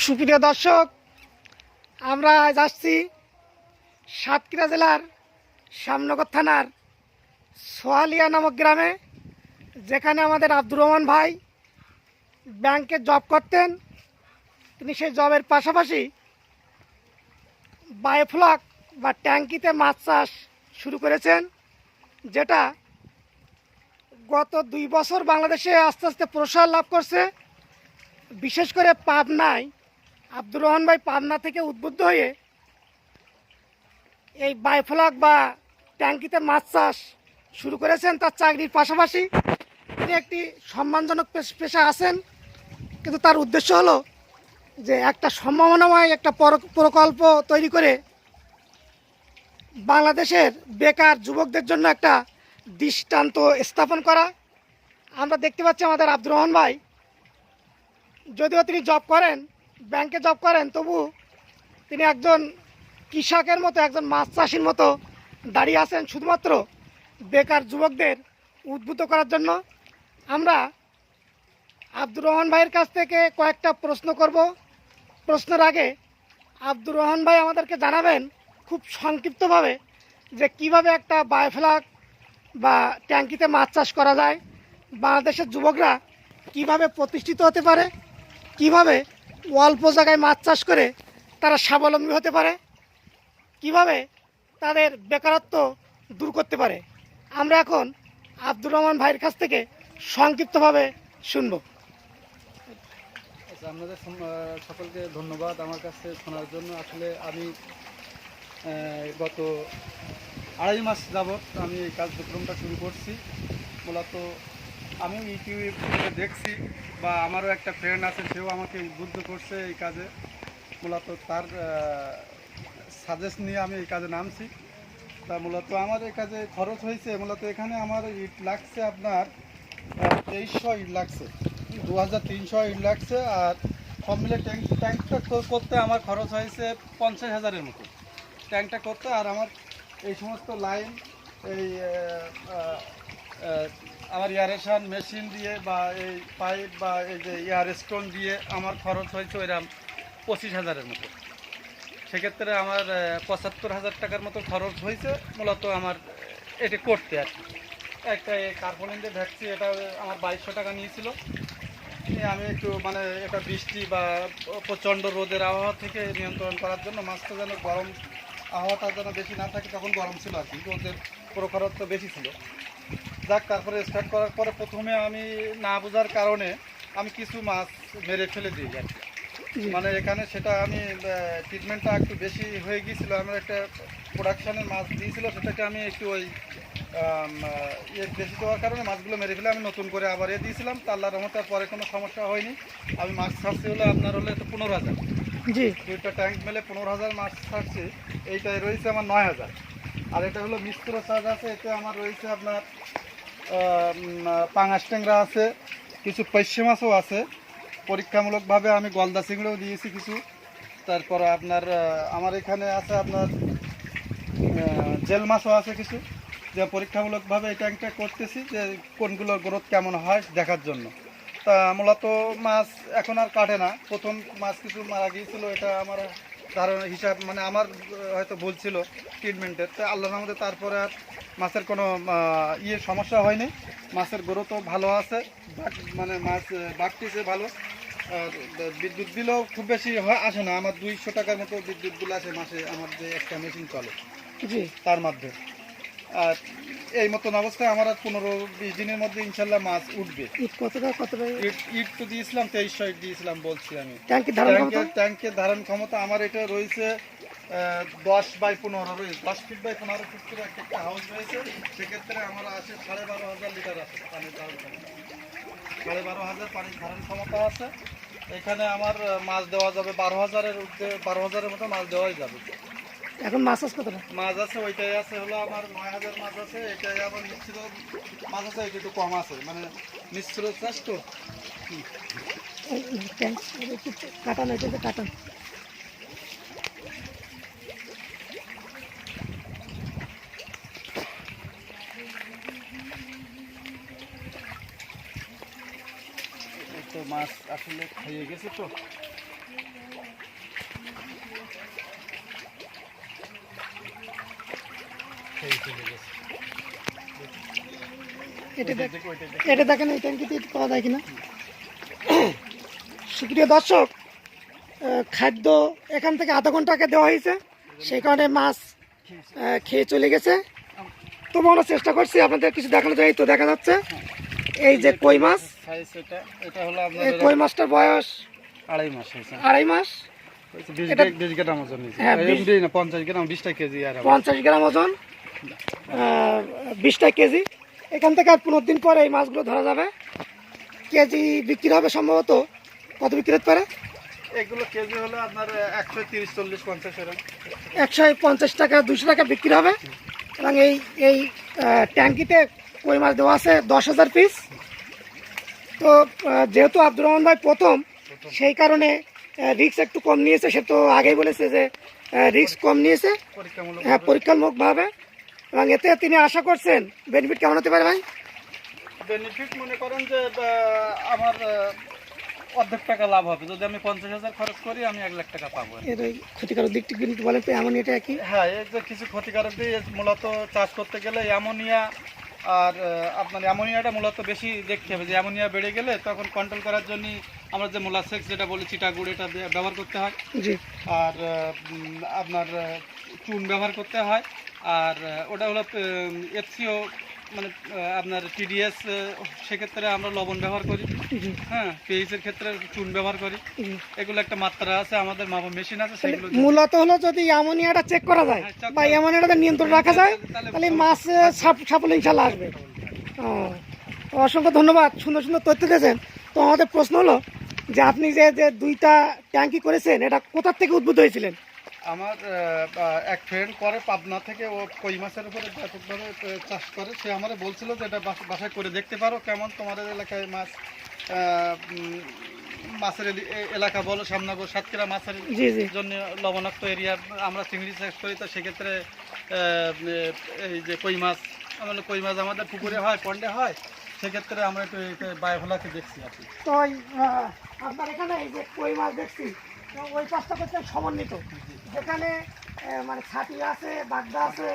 সুপ্রিয় দর্শক, আমরা আজ আসছি সাতক্ষীরা জেলার শ্যামনগর থানার সোয়ালিয়া নামক গ্রামে, যেখানে আমাদের আব্দুর রহমান ভাই ব্যাংকে জব করতেন। তিনি সেই জবের পাশাপাশি বায়োফ্লক বা ট্যাঙ্কিতে মাছ চাষ শুরু করেছেন, যেটা গত দুই বছর বাংলাদেশে আস্তে আস্তে প্রসার লাভ করছে। বিশেষ করে পাবনায় আব্দুর রহমান ভাই পাবনা থেকে উদ্বুদ্ধ হয়ে এই বায়োফ্লক বা ট্যাঙ্কিতে মাছ চাষ শুরু করেছেন, তার চাকরির পাশাপাশি তিনি একটি সম্মানজনক পেশ- আছেন। কিন্তু তার উদ্দেশ্য হলো যে একটা সম্ভাবনাময় একটা পর- প্রকল্প তৈরি করে বাংলাদেশের বেকার যুবকদের জন্য একটা দৃষ্টান্ত স্থাপন করা। আমরা দেখতে পাচ্ছি আমাদের আব্দুর রহমান ভাই যদিও তিনি জব করেন ব্যাংকে জব করেন, তবু তিনি একজন কৃষকের মতো, একজন মাছ চাষির মতো দাঁড়িয়ে আছেন শুধুমাত্র বেকার যুবকদের উদ্বুদ্ধ করার জন্য। আমরা আব্দুর রহমান ভাইয়ের কাছ থেকে কয়েকটা প্রশ্ন করব। প্রশ্নের আগে আব্দুর রহমান ভাই আমাদেরকে জানাবেন খুব সংক্ষিপ্তভাবে যে কীভাবে একটা বায়োফ্লাক বা ট্যাঙ্কিতে মাছ চাষ করা যায়, বাংলাদেশের যুবকরা কীভাবে প্রতিষ্ঠিত হতে পারে কীভাবে অল্প জায়গায় মাছ চাষ করে তারা স্বাবলম্বী হতে পারে? কীভাবে তাদের বেকারত্ব দূর করতে পারে? আমরা এখন আব্দুর রহমান ভাইয়ের কাছ থেকে সংক্ষিপ্তভাবে শুনব। আচ্ছা আপনাদের সকলকে ধন্যবাদ আমার কাছে শোনার জন্য। আসলে আমি গত আড়াই মাস যাবৎ আমি এই কার্যক্রমটা শুরু করছি। মূলত আমিও ইউটিউবে দেখছি বা আমারও একটা ফ্রেন্ড আছে, সেও আমাকে উদ্বুদ্ধ করছে এই কাজে। মূলত তার সাজেস্ট নিয়ে আমি এই কাজে নামছি। তা মূলত আমার এই কাজে খরচ হয়েছে, মূলত এখানে আমার ইট লাগছে আপনার তেইশশো ইট লাগছে দু হাজার তিনশো ইট লাগছে, আর সব মিলে ট্যাঙ্ক, ট্যাঙ্কটা করতে আমার খরচ হয়েছে পঞ্চাশ হাজারের মতো। ট্যাঙ্কটা করতে আর আমার এই সমস্ত লাইন এই আমার ইয়ারেশন মেশিন দিয়ে বা এই পাইপ বা এই যে ইয়ার স্টোন দিয়ে আমার খরচ হয়েছে ওইরকম পঁচিশ হাজারের মতো। সেক্ষেত্রে আমার পঁচাত্তর হাজার টাকার মতো খরচ হয়েছে, মূলত আমার এটি করতে আর কি। একটা কার্বলিনদের ভ্যাকসি, এটা আমার বাইশশো টাকা নিয়েছিল। নিয়ে আমি একটু মানে এটা বৃষ্টি বা প্রচণ্ড রোদের আবহাওয়া থেকে নিয়ন্ত্রণ করার জন্য, মাছটা যেন গরম আবহাওয়াটা যেন বেশি না থাকে, তখন গরম ছিল আর কি। রোদের প্রখরত্ব বেশি ছিল। যাক তারপরে স্টার্ট করার পরে প্রথমে আমি না বোঝার কারণে আমি কিছু মাছ মেরে ফেলে দিই আর মানে এখানে সেটা আমি ট্রিটমেন্টটা একটু বেশি হয়ে গিয়েছিল আমার একটা প্রোডাকশনের মাছ দিয়েছিল সেটাকে আমি একটু ওই আহ, ইয়ে বেশি দেওয়ার কারণে মাছগুলো মেরে ফেলে আমি নতুন করে আবার এ দিয়েছিলাম। তা আল্লাহ রহমতার পরে কোনো সমস্যা হয়নি। আমি মাছ ছাড়ছি হলো আপনার হলো তো পনেরো হাজার। জি। দুইটা ট্যাঙ্ক মেলে পনেরো হাজার মাছ ছাড়ছি এইটাই রয়েছে আমার নয় হাজার। আর এটা হলো মিশ্র চার্জ আছে, এতে আমার রয়েছে আপনার পাঙাশ ট্যাংরা আছে, কিছু পৈশ্য মাছও আছে। পরীক্ষামূলকভাবে আমি গলদা চিংড়িও দিয়েছি কিছু। তারপর আপনার আমার এখানে আছে আপনার জেল মাছও আছে কিছু। যে পরীক্ষামূলকভাবে এই ট্যাঙ্কটা করতেছি যে কোনগুলোর গ্রোথ কেমন হয় দেখার জন্য। তা মূলত মাছ এখন আর কাটে না। প্রথম মাছ কিছু মারা গিয়েছিল, এটা আমার ধারণা হিসাব মানে আমার হয়তো ভুল ছিল ট্রিটমেন্টের তো আল্লাহর মধ্যে তারপরে আর মাছের কোনো ইয়ে সমস্যা হয়নি। মাছের গ্রোথও ভালো আছে মানে মাছ বাড়তেছে ভালো। আর বিদ্যুৎ দিলেও খুব বেশি হয় আসে না। আমার দুইশো টাকার মতো বিদ্যুৎ বিল আসে মাসে আমার যে একটা মেশিন চলে তার মধ্যে। আর এই মতন অবস্থায় আমার আর পনেরো বিশ দিনের মধ্যে ইনশাল্লাহ মাছ উঠবে। ইট কতটা কতটা? ইট ইট তো দিয়েছিলাম তেইশশো ইট দিয়েছিলাম বলছি আমি। ট্যাঙ্কের ধারণ ক্ষমতা? আমার এটা রয়েছে দশ বাই পনেরো রয়েছে। দশ ফিট বাই পনেরো ফিট করে একটা একটা হাউস রয়েছে। সেক্ষেত্রে আমার আছে সাড়ে বারো হাজার লিটার আছে পানির ধারণ সাড়ে বারো হাজার পানির ধারণ ক্ষমতা আছে। এখানে আমার মাছ দেওয়া যাবে বারো হাজারের ঊর্ধ্বে বারো হাজারের মতো মাছ দেওয়াই যাবে। এখন মাছ চাষ কতটা? মাছ আছে ওইটাই আছে হলো আমার নয় হাজার মাছ আছে এটাই আবার মিশ্র মাছ আছে এটা একটু কম আছে মানে মিশ্র চাষ তো কাটানো এটা কাটানো তো মাছ মাছ আসলে খাইয়ে গেছে তো খেয়ে চলে গেছে এটা দেখেন এই ট্যাঙ্কিতে পাওয়া যায় কিনা। সুপ্রিয় দর্শক খাদ্য এখান থেকে আধা ঘণ্টা আগে দেওয়া হয়েছে। সেই কারণে মাছ খেয়ে চলে গেছে। তবু আমরা চেষ্টা করছি আপনাদের কিছু দেখানো যায় তো দেখা যাচ্ছে। এই যে কই মাছ? এই কই মাছটার বয়স? আড়াই মাস আড়াই মাস। হ্যাঁ, পঞ্চাশ গ্রাম ওজন? বিশটা কেজি। এখান থেকে আর পনেরো দিন পরে এই মাছগুলো ধরা যাবে। কেজি বিক্রি হবে সম্ভবত কত বিক্রি হতে পারে? এগুলো কেজি হলো আপনার একশো তিরিশ চল্লিশ পঞ্চাশ একশো পঞ্চাশ টাকা দুশো টাকা বিক্রি হবে। এবং এই এই ট্যাঙ্কিতে কই মাছ দেওয়া আছে দশ হাজার পিস তো যেহেতু আব্দুর রহমান ভাই প্রথম সেই কারণে রিক্স একটু কম নিয়েছে। সে তো আগেই বলেছে যে রিক্স কম নিয়েছে। হ্যাঁ পরীক্ষামূলকভাবে। এবং এতে তিনি আশা করছেন বেনিফিট কেমন হতে পারে ভাই? বেনিফিট মনে করেন যে আমার অর্ধেক টাকা লাভ হবে। যদি আমি পঞ্চাশ হাজার খরচ করি আমি এক লাখ টাকা পাবো। এর ওই ক্ষতিকারক দিকটি কিন্তু বলেন তো এমন এটা কি? হ্যাঁ এই যে কিছু ক্ষতিকারক দিয়ে মূলত চাষ করতে গেলে অ্যামোনিয়া আর আপনার অ্যামোনিয়াটা মূলত বেশি দেখতে হবে। যে অ্যামোনিয়া বেড়ে গেলে তখন কন্ট্রোল করার জন্য আমরা যে মোলাসেক্স যেটা বলি চিটাগুড় এটা ব্যবহার করতে হয়। জি। আর আপনার চুন ব্যবহার করতে হয়। আর ওটা হলো এফসিও মানে আপনার টিডিএস সেক্ষেত্রে আমরা লবণ ব্যবহার করি। হ্যাঁ পিএইচের ক্ষেত্রে চুন ব্যবহার করি। এগুলো একটা মাত্রা আছে আমাদের মাপা মেশিন আছে সেগুলো মূলত হলো যদি অ্যামোনিয়াটা চেক করা যায় হ্যাঁ, বা অ্যামোনিয়াটা নিয়ন্ত্রণ রাখা যায় তাহলে মাছ সাফল ইনশাল্লাহ আসবে। অসংখ্য ধন্যবাদ সুন্দর সুন্দর তথ্য দিয়েছেন। তো আমাদের প্রশ্ন হলো যে আপনি যে যে দুইটা ট্যাঙ্কি করেছেন এটা কোথার থেকে উদ্বুদ্ধ হয়েছিলেন? আমার এক ফ্রেন্ড করে পাবনা থেকে ও কই মাছের উপরে ব্যাপকভাবে চাষ করে। সে আমারে বলছিল যে এটা বাসা- বাসায় করে দেখতে পারো কেমন তোমাদের এলাকায় মাছ মাছের এ- এলাকা বলো সামনাগর সাতক্ষীরা মাছের জন্য লবণাক্ত এরিয়া আমরা চিংড়ি চাষ করি। তো সেক্ষেত্রে এই যে কই মাছ আমাদের কই মাছ আমাদের পুকুরে হয় পন্ডে হয় সেক্ষেত্রে আমরা একটু বায়োভোলাকে দেখছি আর কি। তো আপনার এখানে এই যে কই মাছ দেখছি ওই চাষটা করছেন সমন্বিত। যেখানে মানে ছাতি আছে বাগদা আছে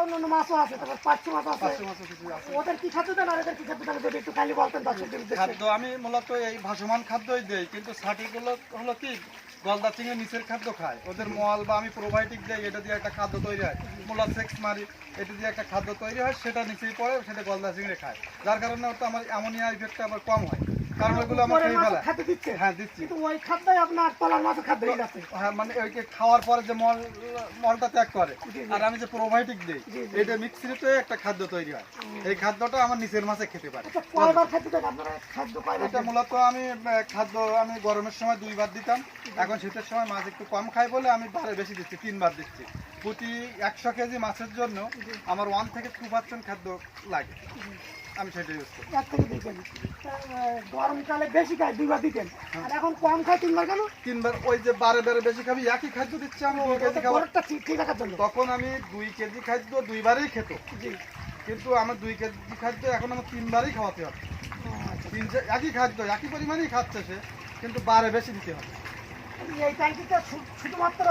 অন্যান্য মাছও আছে তারপর পাঁচশো মাছ আছে। ওদের কি খাদ্য দেন? আর এদের কি খাদ্য দেন? যদি একটু খালি বলতেন দর্শকদের খাদ্য আমি মূলত এই ভাসমান খাদ্যই দেই কিন্তু ছাটিগুলো হলো কি গলদা চিংড়ি নিচের খাদ্য খায়। ওদের মল বা আমি প্রোবায়োটিক দেই এটা দিয়ে একটা খাদ্য তৈরি হয়। মূলা সেক্স মারি এটা দিয়ে একটা খাদ্য তৈরি হয় সেটা নিচেই পড়ে সেটা গলদা চিংড়ি খায়। যার কারণে ওটা আমার অ্যামোনিয়া ইফেক্টটা আবার কম হয়। কারণ ওইগুলো আমার খেয়ে ফেলা খাদ্য দিচ্ছে। হ্হে দিচ্ছি। কিন্তু ওই খাদ্যই আপনার তলার মাছও খাদ্য যাচ্ছে হ্যাঁ মানে ওইকে খাওয়ার পরে যে মল মলটা ত্যাগ করে। আর আমি যে প্রোবায়োটিক দিই। এটা মিক্সিতে একটা খাদ্য তৈরি হয়। এই খাদ্যটা আমার নিচের মাছে খেতে পারে। আচ্ছা কয়বার খাদ্য দেন আপনারা? খাদ্য কয়বার এটা মূলত আমি খাদ্য আমি গরমের সময় দুইবার দিতাম। এখন শীতের সময় মাছ একটু কম খাই বলে আমি বারে বেশি দিচ্ছি তিনবার দিচ্ছি। প্রতি একশো কেজি মাছের জন্য আমার ওয়ান থেকে টু পার্সেন্ট খাদ্য লাগে। আমি সেটা ইউজ করি। এক থেকে দুই কেজি। গরমকালে বেশি খায় দুইবার দিতেন আর এখন কম খায় তিনবার কেন? তিনবার ওই যে বারে বারে বেশি খাবি একই খাদ্য দিচ্ছি আমি দুই কেজি খাবার। গরমটা ঠিক ঠিক রাখার জন্য। তখন আমি দুই কেজি খাদ্য দুইবারই খেত। কিন্তু আমার দুই কেজি খাদ্য এখন আমার তিনবারই খাওয়াতে হবে। আচ্ছা। তিন একই খাদ্য একই পরিমাণেই খাচ্ছে সে কিন্তু বারে বেশি দিতে হবে। এই শুধুমাত্র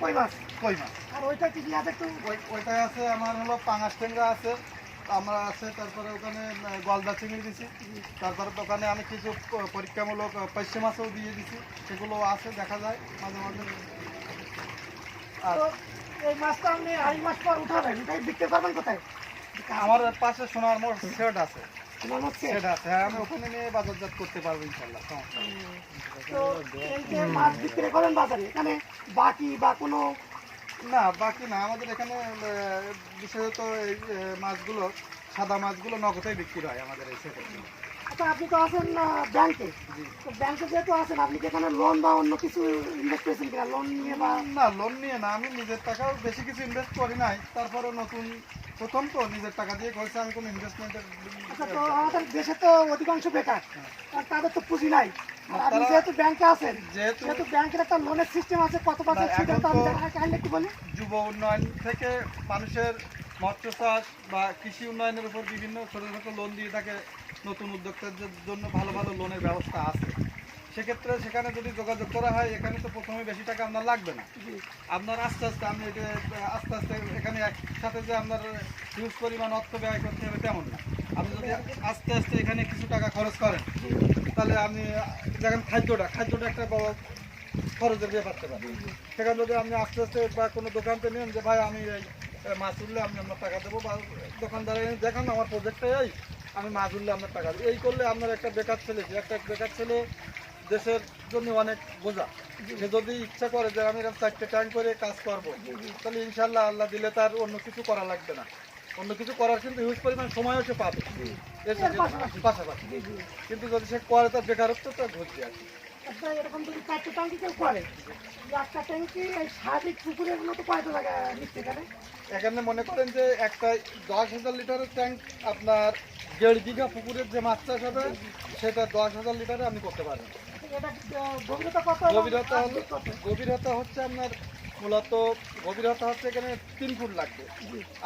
কই মাছ? কই মাছ? আর ওইটা কি আছে একটু? ওই ওইটাই আছে আমার হলো পাঙাশ টেঙ্গা আছে আমরা আছে তারপরে ওখানে গলদা চিংড়ি দিছি। তারপরে ওখানে আমি কিছু পরীক্ষামূলক পার্শে মাছও দিয়ে দিছি। সেগুলো আছে দেখা যায় মাঝে মাঝে। আর এই মাছটা আপনি আড়াই মাস পর উঠাবেন এটাই বিক্রি করবেন কোথায়? আমার পাশে সোনার মোড় সেট আছে। সেট আছে হ্যাঁ আমি ওখানে নিয়ে বাজারজাত করতে পারব ইনশাল্লাহ তো এই যে মাছ বিক্রি করেন বাজারে এখানে বাকি বা কোনো না, বাকি না। আমাদের এখানে বিশেষত এই মাছগুলো, সাদা মাছগুলো নগদেই বিক্রি হয় আমাদের এই সেটে আচ্ছা আপনি তো আছেন ব্যাংকে। তো ব্যাংকে যেহেতু আছেন আপনি এখানে লোন বা অন্য কিছু ইনভেস্ট করেছেন কিনা? লোন নিয়ে বা না লোন নিয়ে না আমি নিজের টাকাও বেশি কিছু ইনভেস্ট করি নাই। তারপরে নতুন প্রথম তো নিজের টাকা দিয়ে করেছে আমি কোনো ইনভেস্টমেন্টের আচ্ছা তো আমাদের দেশে তো অধিকাংশ বেকার। আর তাদের তো পুঁজি নাই। আপনি যেহেতু ব্যাংকে আছেন যেহেতু ব্যাংকের একটা লোনের সিস্টেম আছে কত পার্সেন্ট না, সেটা এখন তো আমি কাইন্ডলি একটু বলি যুব উন্নয়ন থেকে মানুষের মৎস্য চাষ বা কৃষি উন্নয়নের উপর বিভিন্ন ছোটো ছোটো লোন দিয়ে থাকে। নতুন উদ্যোক্তাদের জন্য ভালো ভালো লোনের ব্যবস্থা আছে। সেক্ষেত্রে সেখানে যদি যোগাযোগ করা হয় এখানে তো প্রথমে বেশি টাকা আপনার লাগবে না। আপনার আস্তে আস্তে আপনি এটা আস্তে আস্তে এখানে একসাথে যে আপনার হিউজ পরিমাণ অর্থ ব্যয় করতে হবে তেমন না। আপনি যদি আস্তে আস্তে এখানে কিছু টাকা খরচ করেন তাহলে আপনি দেখেন খাদ্যটা খাদ্যটা একটা বড় খরচের ব্যাপার পারে সেখানে যদি আপনি আস্তে আস্তে বা কোনো দোকানতে নেন যে ভাই আমি এই মাছ উঠলে আমি আপনার টাকা দেবো বা দোকানদারে দেখান আমার প্রজেক্টটা এই। আমি মাছ ধরলে আপনার টাকা এই করলে আপনার একটা বেকার ছেলে যে একটা বেকার ছেলে দেশের জন্য অনেক বোঝা। সে যদি ইচ্ছা করে যে আমি এরকম চারটে ট্যাঙ্ক করে কাজ করব তাহলে ইনশাল্লাহ আল্লাহ দিলে তার অন্য কিছু করা লাগবে না। অন্য কিছু করার কিন্তু হিউজ পরিমাণ সময়ও সে পাবে। পাশাপাশি। কিন্তু যদি সে করে তার বেকারত্ব তো ঘটবে আর কি। এরকম যদি চারটে ট্যাঙ্কি কেউ করে একটা ট্যাঙ্কি এই পুকুরের মতো কয়টা জায়গা নিচ্ছে এখানে? এখানে মনে করেন যে একটা দশ হাজার লিটারের ট্যাঙ্ক আপনার দেড় বিঘা পুকুরের যে মাছ চাষ হবে, সেটা দশ হাজার লিটারে আপনি করতে পারেন গভীরতা হলো গভীরতা হচ্ছে আপনার মূলত, গভীরতা হচ্ছে এখানে তিন ফুট লাগবে।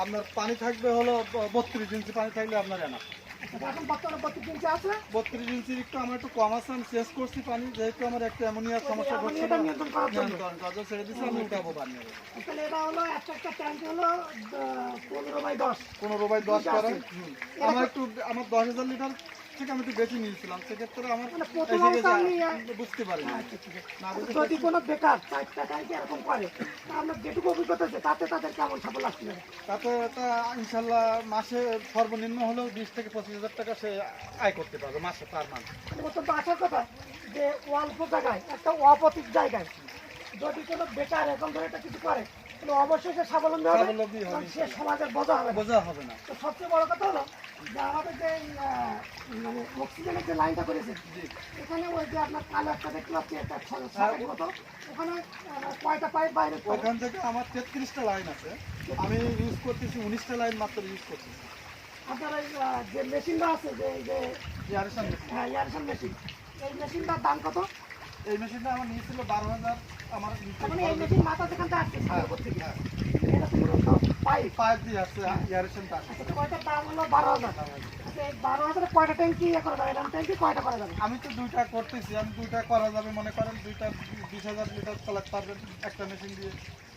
আপনার পানি থাকবে হলো বত্রিশ ইঞ্চি পানি থাকলে আপনার এনা এখন বর্তমানে বত্রিশ ইঞ্চি আছে? বত্রিশ ইঞ্চির একটু আমার একটু কম আছে আমি শেষ করছি পানি যেহেতু আমার একটা অ্যামোনিয়ার সমস্যা হচ্ছে নিয়ন্ত্রণ করার জন্য। নিয়ন্ত্রণ ছেড়ে দিচ্ছি আমি উঠাবো পানি তাহলে এটা হলো একটা একটা ট্যাঙ্ক হলো পনেরো বাই দশ। পনেরো বাই দশ করে। আমার একটু আমার দশ হাজার লিটার থেকে আমি একটু বেশি নিয়েছিলাম। সেক্ষেত্রে আমার মানে বুঝতে পারি বুঝতে যদি কোনো বেকার চারটা ট্যাঙ্কি এরকম করে আপনার যেটুকু অভিজ্ঞতা আছে তাতে তাদের কেমন সাফল্য আসতে পারে তাতে তা ইনশাল্লাহ মাসে সর্বনিম্ন হলেও বিশ থেকে পঁচিশ হাজার টাকা সে আয় করতে পারবে মাসে পার মান্থ। অত্যন্ত আসার কথা যে অল্প জায়গায় একটা অপতিক জায়গায় যদি কোনো বেকার এরকম ধরে এটা কিছু করে অবশ্যই সে স্বাবলম্বী হবে। স্বাবলম্বী হবে, সে সমাজের বোঝা হবে। বোঝা হবে না। তো সবচেয়ে বড় কথা হলো যে আমাদের যে মানে অক্সিজেনের যে লাইনটা করেছে এখানে ওই যে আপনার কালো একটা দেখতে পাচ্ছি একটা মতো। ওখানে কয়টা পাইপ বাইরে? ওখান থেকে আমার তেত্রিশটা লাইন আছে। আমি ইউজ করতেছি উনিশটা লাইন মাত্র ইউজ করতেছি। আপনার এই যে মেশিনটা আছে যে এই যে হ্যাঁ ইয়ারসন মেশিন। এই মেশিনটার দাম কত? এই মেশিনটা আমার নিয়েছিল বারো হাজার আমার মানে এই মেশিন মাথা থেকে আসছে হ্যাঁ, হ্যাঁ। মূলত পাইপ পাইপ দিয়ে আসছে ইয়ারেশনটা আচ্ছা কয়টার দাম হলো? বারো হাজার। আচ্ছা কয়টা কয়টা আমি তো দুইটা করতেছি আমি দুইটা করা যাবে মনে করেন দুইটা বিশ হাজার লিটার চালাতে পারবেন একটা মেশিন দিয়ে।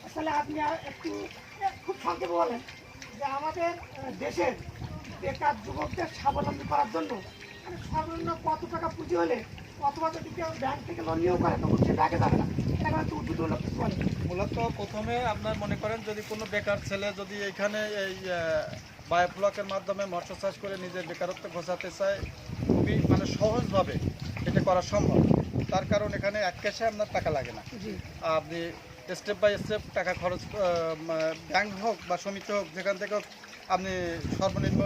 আসলে আপনি আর একটু খুব সংক্ষেপে বলেন যে আমাদের দেশের বেকার যুবকদের স্বাবলম্বী করার জন্য মানে সর্বনিম্ন কত টাকা পুঁজি হলে অথবা যদি কেউ ব্যাংক থেকে লোন নিয়েও করে তখন সে ব্যাংকে যাবে না। এটা কিছু মূলত প্রথমে আপনার মনে করেন যদি কোনো বেকার ছেলে যদি এখানে এই বায়োফ্লকের মাধ্যমে মৎস্য চাষ করে নিজের বেকারত্ব ঘোষাতে চায় খুবই মানে সহজভাবে এটা করা সম্ভব। তার কারণ এখানে এক ক্যাশে আপনার টাকা লাগে না। আপনি স্টেপ বাই স্টেপ টাকা খরচ ব্যাংক হোক বা সমিতি হোক যেখান থেকে হোক আপনি সর্বনিম্ন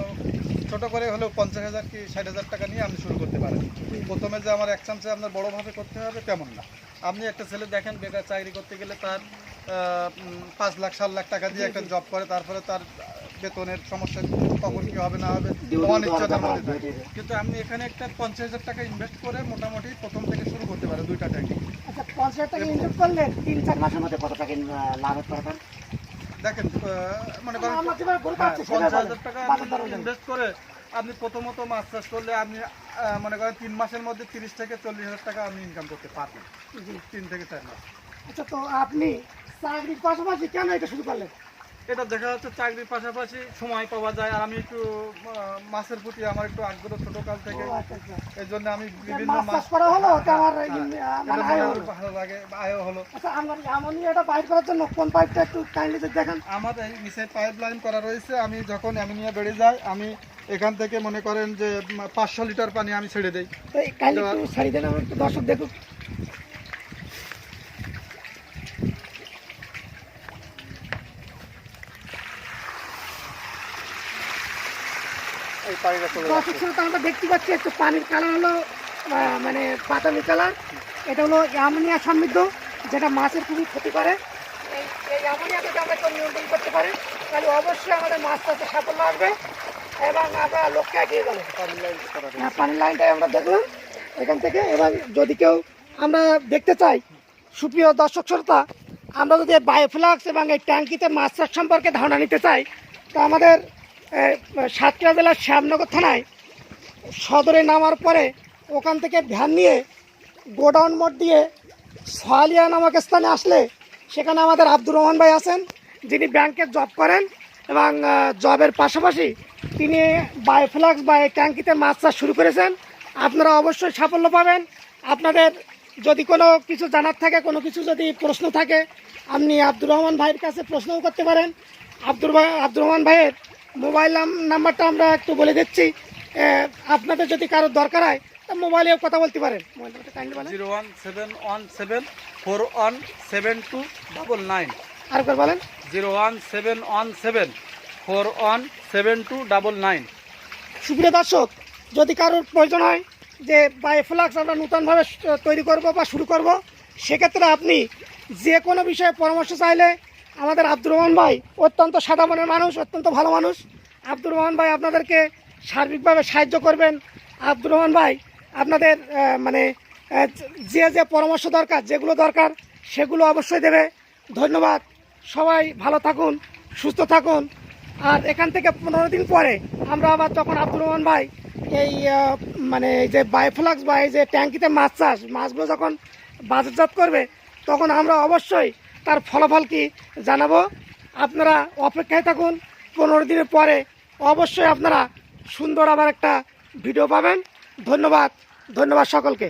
ছোট করে হলেও পঞ্চাশ হাজার কি ষাট হাজার টাকা নিয়ে আপনি শুরু করতে পারেন। প্রথমে যে আমার এক চান্সে আপনার বড়োভাবে করতে হবে তেমন না। আপনি একটা ছেলে দেখেন, বেকার চাকরি করতে গেলে তার পাঁচ লাখ, সাত লাখ টাকা দিয়ে একটা জব করে, তারপরে তার বেতনের সমস্যা কখন কি হবে না হবে অনিশ্চয়তার মধ্যে থাকে। কিন্তু আপনি এখানে একটা পঞ্চাশ হাজার টাকা ইনভেস্ট করে মোটামুটি প্রথম থেকে শুরু করতে পারেন দুইটা ট্যাঙ্কি আচ্ছা পঞ্চাশ টাকা ইনভেস্ট করলে তিন চার মাসের মধ্যে কত টাকা লাভ হতে পারবেন দেখেন মনে করেন বলে হ্যাঁ, পঞ্চাশ হাজার টাকা। ইনভেস্ট করে আপনি প্রথমত মাছ চাষ করলে আপনি মনে করেন তিন মাসের মধ্যে তিরিশ থেকে চল্লিশ হাজার টাকা আপনি ইনকাম করতে পারবেন। তিন থেকে চার মাস। আচ্ছা তো আপনি চাকরির পাশাপাশি কেন এটা শুরু করলেন? এটা দেখা যাচ্ছে চাকরির পাশাপাশি সময় পাওয়া যায়। আর আমি একটু মাছের প্রতি আমার একটু আগ্রহ ছোট কাল থেকে। আচ্ছা আচ্ছা। এই জন্য আমি বিভিন্ন মাছ করা হলো? আমার হ্যাঁ, মানে আয় ভালো লাগে আয়ও হলো। আচ্ছা আমার এমনই এটা পাইপ করার জন্য কোন পাইপটা একটু কাইন্ডলি দেখেন। আমার এই নিচে পাইপ লাইন করা রয়েছে। আমি যখন অ্যামিনিয়া বেড়ে যায় আমি এখান থেকে মনে করেন যে পাঁচশো লিটার পানি আমি ছেড়ে দেই। সারি দেন আমার একটু দর্শক দেখুক। পানিটা চলে দর্শক শ্রোতা আমরা দেখতে পাচ্ছি একটু পানির কালার হলো মানে বাদামি কালার। এটা হলো অ্যামোনিয়া সমৃদ্ধ যেটা মাছের খুবই ক্ষতি করে। এই এই অ্যামোনিয়াকে যদি আমরা একটু নিয়ন্ত্রণ করতে পারি তাহলে অবশ্যই আমাদের মাছ চাষে সাফল্য আসবে এবং আমরা লক্ষ্যে এগিয়ে লাইন হ্যাঁ, পানির লাইনটাই আমরা দেখলাম। এখান থেকে এবং যদি কেউ আমরা দেখতে চাই সুপ্রিয় দর্শক শ্রোতা আমরা যদি বায়োফ্লাক্স এবং এই ট্যাঙ্কিতে মাছ চাষ সম্পর্কে ধারণা নিতে চাই তো আমাদের সাতক্ষীরা জেলার শ্যামনগর থানায় সদরে নামার পরে ওখান থেকে ভ্যান নিয়ে গোডাউন মোড় দিয়ে সোয়ালিয়া নামক স্থানে আসলে সেখানে আমাদের আব্দুর রহমান ভাই আছেন, যিনি ব্যাংকে জব করেন এবং জবের পাশাপাশি তিনি বায়োফ্লাক্স বা ট্যাঙ্কিতে মাছ চাষ শুরু করেছেন। আপনারা অবশ্যই সাফল্য পাবেন। আপনাদের যদি কোনো কিছু জানার থাকে, কোনো কিছু যদি প্রশ্ন থাকে, আপনি আব্দুর রহমান ভাইয়ের কাছে প্রশ্নও করতে পারেন। আব্দুর ভাই, আব্দুর রহমান ভাইয়ের মোবাইল নাম- নাম্বারটা আমরা একটু বলে দিচ্ছি। আপনাদের যদি কারোর দরকার হয় তা মোবাইলেও কথা বলতে পারেন। Zero one seven one seven four one seven two double nine. আরেকবার বলেন। Zero one seven one seven four one seven two double nine. সুপ্রিয় দর্শক যদি কারোর প্রয়োজন হয় যে বায়োফ্লাক্স আমরা নূতনভাবে তৈরি করব বা শুরু করব সেক্ষেত্রে আপনি যে কোনো বিষয়ে পরামর্শ চাইলে আমাদের আব্দুর রহমান ভাই অত্যন্ত সাদা মনের মানুষ, অত্যন্ত ভালো মানুষ। আব্দুর রহমান ভাই আপনাদেরকে সার্বিকভাবে সাহায্য করবেন। আব্দুর রহমান ভাই, আপনাদের মানে যে যে পরামর্শ দরকার, যেগুলো দরকার, সেগুলো অবশ্যই দেবে। ধন্যবাদ। সবাই ভালো থাকুন, সুস্থ থাকুন। আর এখান থেকে পনেরো দিন পরে আমরা আবার যখন আব্দুর রহমান ভাই এই মানে যে বায়োফ্লাক্স বা এই যে ট্যাঙ্কিতে মাছ চাষ, মাছগুলো যখন বাজারজাত করবে, তখন আমরা অবশ্যই তার ফলাফল কি জানাব? আপনারা অপেক্ষায় থাকুন, পনেরো দিনের পরে অবশ্যই আপনারা সুন্দর আবার একটা ভিডিও পাবেন। ধন্যবাদ ধন্যবাদ সকলকে।